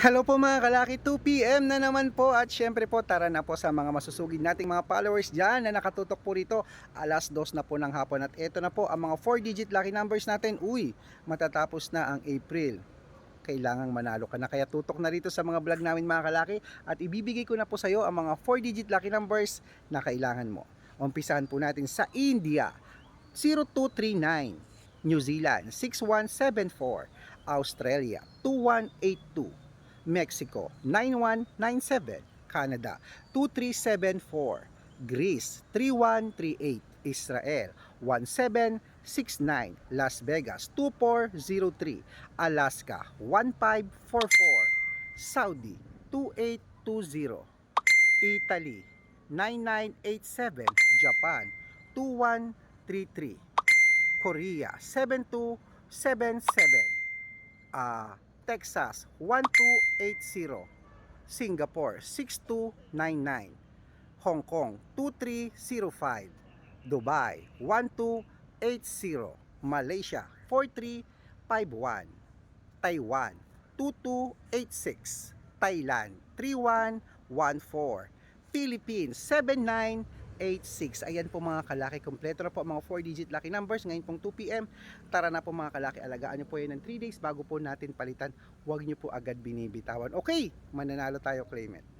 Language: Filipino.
Hello po mga kalaki, 2pm na naman po. At syempre po tara na po sa mga masusugid nating mga followers dyan na nakatutok po rito. Alas dos na po ng hapon at eto na po ang mga 4 digit lucky numbers natin. Uy matatapos na ang April. Kailangang manalo ka na. Kaya tutok na rito sa mga vlog namin mga kalaki. At ibibigay ko na po sa iyo ang mga 4 digit lucky numbers na kailangan mo. Umpisahan po natin sa India. 0239 New Zealand 6174 Australia 2182 Mexico 9197, Canada 2374, Greece 3138, Israel 1769, Las Vegas 2403, Alaska 1544, Saudi 2820, Italy 9987, Japan 2133, Korea 7277, ah Texas 1280, Singapore 6299, Hong Kong 2305, Dubai 1280, Malaysia 4351, Taiwan 2286, Thailand 3114, Philippines 7986. Ayan po mga kalaki, kompleto na po mga 4 digit lucky numbers ngayon pong 2pm. Tara na po mga kalaki, alagaan nyo po yan ng 3 days bago po natin palitan. Huwag nyo po agad binibitawan. Okay, mananalo tayo claim it.